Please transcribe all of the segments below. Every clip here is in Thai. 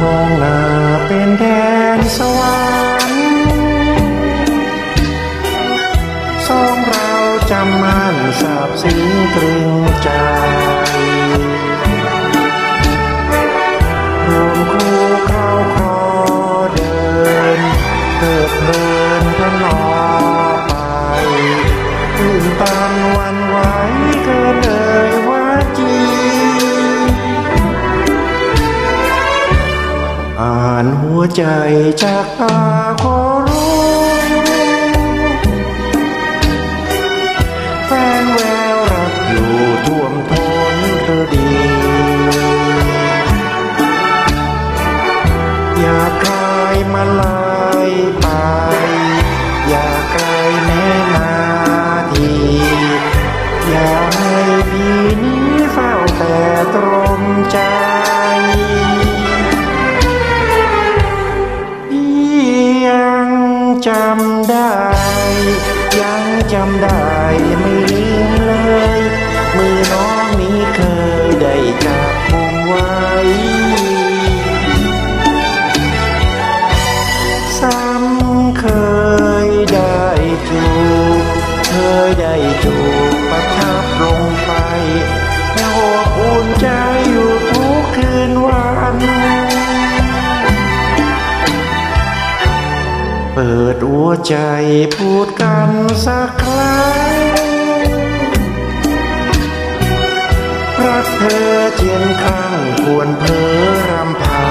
มองหน้าเป็นแดนสวรรค์สองเราจำมันสาบสิงตรึงใจ วใจจากตาขอรู้แฟนแววรักอยู่ท่วมท้นเธอดี อยากคลายมาลา จำได้ ยังจำได้ไม่ลืมิดหัวใจพูดกันสักครั้งรักเธอเจียนข้างควรเพอรำพัน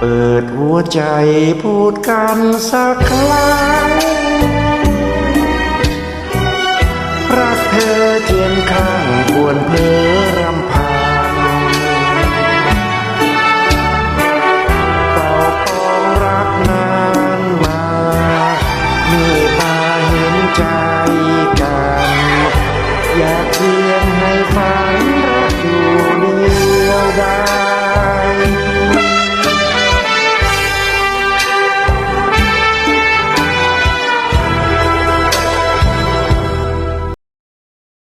เปิดหัวใจพูดกันสักครั้ง